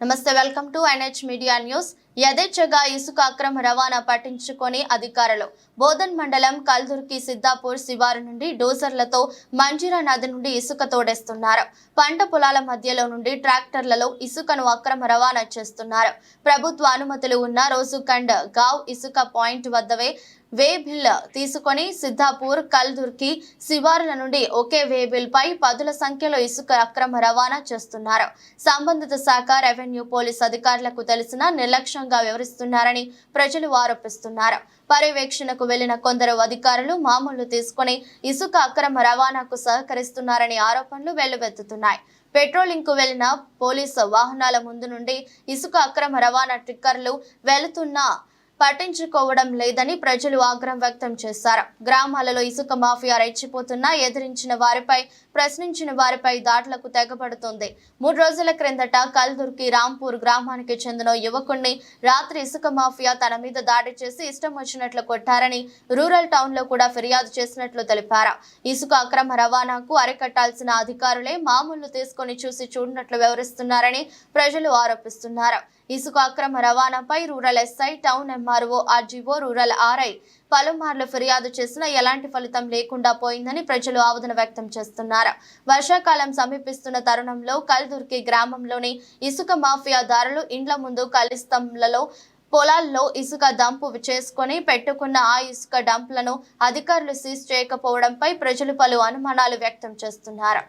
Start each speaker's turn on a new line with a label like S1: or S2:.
S1: నమస్తే welcome to NH media news యథేచ్ఛగా ఇసుక అక్రమ రవాణా పట్టించుకొని అధికారులు బోధన్ మండలం కల్దుర్కి సిద్దాపూర్ శివారు నుండి డోజర్లతో మంజీరా నది నుండి ఇసుక తోడేస్తున్నారు. పంట పొలాల మధ్యలో నుండి ట్రాక్టర్లలో ఇసుకను అక్రమ రవాణా చేస్తున్నారు. ప్రభుత్వ అనుమతులు ఉన్న రోజుకండ్ గావ్ ఇసుక పాయింట్ వద్దవే వే బిల్ తీసుకొని సిద్ధాపూర్ కల్దుర్కి శివారుల నుండి ఒకే వే బిల్ పై పదుల సంఖ్యలో ఇసుక అక్రమ రవాణా చేస్తున్నారు. సంబంధిత శాఖ రెవెన్యూ పోలీస్ అధికారులకు తెలిసిన నిర్లక్ష్యం దారుణంగా వివరిస్తున్నారని ప్రజలు ఆరోపిస్తున్నారు. పర్యవేక్షణకు వెళ్ళిన కొందరు అధికారులు మామూలు తీసుకొని ఇసుక అక్రమ రవాణాకు సహకరిస్తున్నారని ఆరోపణలు వెల్లువెత్తుతున్నాయి. పెట్రోలింగ్కు వెళ్ళిన పోలీసు వాహనాల ముందు నుండి ఇసుక అక్రమ రవాణా ట్రిక్కర్లు వెళుతున్న పట్టించుకోవడం లేదని ప్రజలు ఆగ్రహం వ్యక్తం చేశారు. గ్రామాలలో ఇసుక మాఫియా రెచ్చిపోతున్నా ఎదిరించిన వారిపై ప్రశ్నించిన వారిపై దాడులకు తెగబడుతుంది మూడు రోజుల క్రిందట కల్దుర్కి రాంపూర్ గ్రామానికి చెందిన యువకుణ్ణి రాత్రి ఇసుక మాఫియా తన మీద దాడి చేసి ఇష్టం వచ్చినట్లు కొట్టారని రూరల్ టౌన్లో కూడా ఫిర్యాదు చేసినట్లు తెలిపారు. ఇసుక అక్రమ రవాణాకు అరికట్టాల్సిన అధికారులే మామూలు తీసుకొని చూసి చూడనట్లు వ్యవహరిస్తున్నారని ప్రజలు ఆరోపిస్తున్నారు. ఇసుక అక్రమ రవాణాపై rural SI town MRO RGO rural RI. పలుమార్లు ఫిర్యాదు చేసినా ఎలాంటి ఫలితం లేకుండా పోయిందని ప్రజలు ఆవేదన వ్యక్తం చేస్తున్నారు. వర్షాకాలం సమీపిస్తున్న తరుణంలో కల్దుర్కి గ్రామంలోని ఇసుక మాఫియా దారులు ఇండ్ల ముందు కలిస్తంలలో పొలాల్లో ఇసుక డంపు చేసుకొని పెట్టుకున్న ఆ ఇసుక డంప్లను అధికారులు సీజ్ చేయకపోవడంపై ప్రజలు పలు అనుమానాలు వ్యక్తం చేస్తున్నారు.